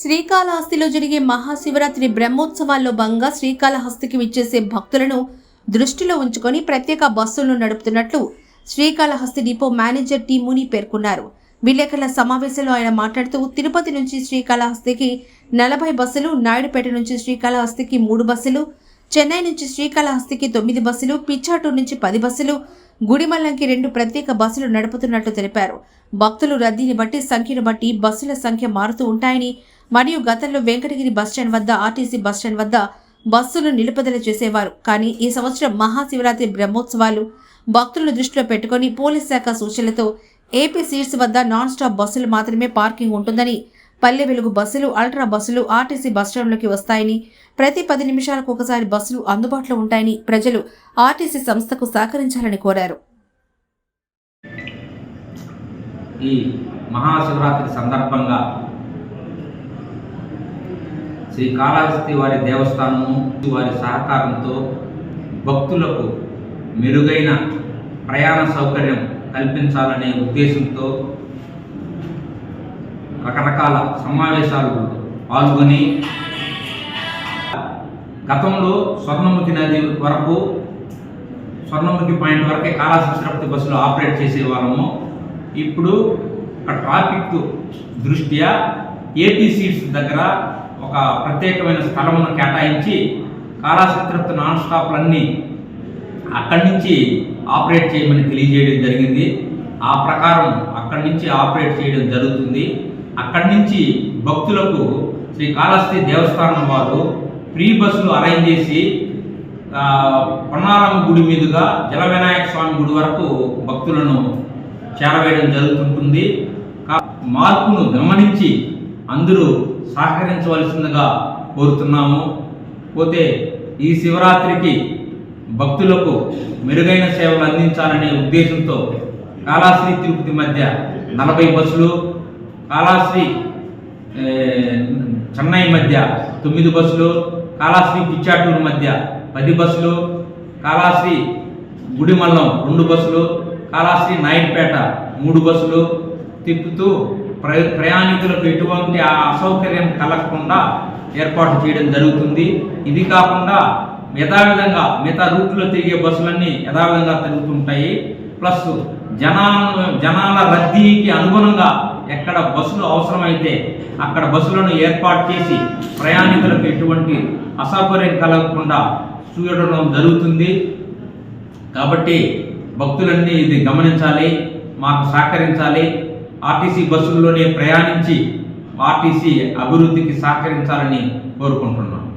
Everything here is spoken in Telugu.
శ్రీకాళహస్తిలో జరిగే మహాశివరాత్రి బ్రహ్మోత్సవాల్లో భాగంగా శ్రీకాళహస్తికి విచ్చేసే భక్తులను దృష్టిలో ఉంచుకొని ప్రత్యేక బస్సులను నడుపుతున్నట్లు Srikalahasti depot manager T Muni పేర్కొన్నారు. విలేకరుల సమావేశంలో ఆయన మాట్లాడుతూ తిరుపతి నుంచి శ్రీకాళహస్తికి నలభై బస్సులు నాయుడుపేట నుంచి శ్రీకాళహస్తికి మూడు బస్సులు చెన్నై నుంచి శ్రీకాళహస్తికి తొమ్మిది బస్సులు పిచ్చాటూరు నుంచి పది బస్సులు గుడిమల్లంకి రెండు ప్రత్యేక బస్సులు నడుపుతున్నట్లు తెలిపారు. భక్తులు రద్దీని బట్టి సంఖ్యను బట్టి బస్సుల సంఖ్య మారుతూ ఉంటాయని మరియు గతంలో వెంకటగిరి బస్టాండ్ వద్ద ఆర్టీసీ బస్టాండ్ వద్ద బస్సులు నిలుపుదల చేసేవారు. కానీ ఈ సంవత్సరం మహాశివరాత్రి బ్రహ్మోత్సవాలు భక్తులను దృష్టిలో పెట్టుకొని పోలీస్ శాఖ సూచనలతో ఏపీ సీట్స్ వద్ద నాన్ స్టాప్ బస్సులు మాత్రమే పార్కింగ్ ఉంటుందని పల్లె వెలుగు బస్సులు అల్ట్రా బస్సులు ఆర్టీసీ బస్టాండ్లోకి వస్తాయని ప్రతి పది నిమిషాలకు ఒకసారి బస్సులు అందుబాటులో ఉంటాయని ప్రజలు ఆర్టీసీ సంస్థకు సహకరించాలని కోరారు. ఈ మహాశివరాత్రి సందర్భంగా శ్రీ కాళహస్తి వారి దేవస్థానము వారి సహకారంతో భక్తులకు మెరుగైన ప్రయాణ సౌకర్యం కల్పించాలనే ఉద్దేశంతో రకరకాల సమావేశాలు పాల్గొని గతంలో స్వర్ణముఖి నది వరకు స్వర్ణముఖి పాయింట్ వరకే కాళహస్తి బస్సులు ఆపరేట్ చేసే వాళ్ళము ఇప్పుడు ఒక ట్రాఫిక్ దృష్ట్యా ఏపీ సీట్స్ దగ్గర ఒక ప్రత్యేకమైన స్థలమును కేటాయించి కాళహస్తి నాన్ స్టాప్లన్నీ అక్కడి నుంచి ఆపరేట్ చేయమని తెలియజేయడం జరిగింది. ఆ ప్రకారం అక్కడి నుంచి ఆపరేట్ చేయడం జరుగుతుంది. అక్కడి నుంచి భక్తులకు శ్రీ కాళహస్తి దేవస్థానం వారు ఫ్రీ బస్సులు అరేంజ్ చేసి ఆ, పొన్నారమ్మ గుడి మీదుగా జల వినాయక స్వామి గుడి వరకు భక్తులను చేరవేయడం జరుగుతుంటుంది. మార్పును గమనించి అందరూ సహకరించవలసిందిగా కోరుతున్నాము. పోతే ఈ శివరాత్రికి భక్తులకు మెరుగైన సేవలు అందించాలనే ఉద్దేశంతో కాళాశ్రీ తిరుపతి మధ్య నలభై బస్సులు కాళాశ్రీ చెన్నై మధ్య తొమ్మిది బస్సులు కాళాశ్రీ పిచ్చాటూరు మధ్య పది బస్సులు కాళాశ్రీ గుడిమల్లం రెండు బస్సులు కాళాశ్రీ నాయుడుపేట మూడు బస్సులు. తిప్పుతూ ప్ర ప్రయాణికులకు ఎటువంటి ఆ అసౌకర్యం కలగకుండా ఏర్పాటు చేయడం జరుగుతుంది. ఇది కాకుండా యథావిధంగా మిగతా రూట్లో తిరిగే బస్సులన్నీ యథావిధంగా తిరుగుతుంటాయి. ప్లస్ జనాల జనాల రద్దీకి అనుగుణంగా ఎక్కడ బస్సులు అవసరమైతే అక్కడ బస్సులను ఏర్పాటు చేసి ప్రయాణికులకు ఎటువంటి అసౌకర్యం కలగకుండా చూడడం జరుగుతుంది. కాబట్టి భక్తులన్నీ ఇది గమనించాలి మాకు సహకరించాలి. ఆర్టీసీ బస్సుల్లోనే ప్రయాణించి ఆర్టీసీ అభివృద్ధికి సహకరించాలని కోరుకుంటున్నాను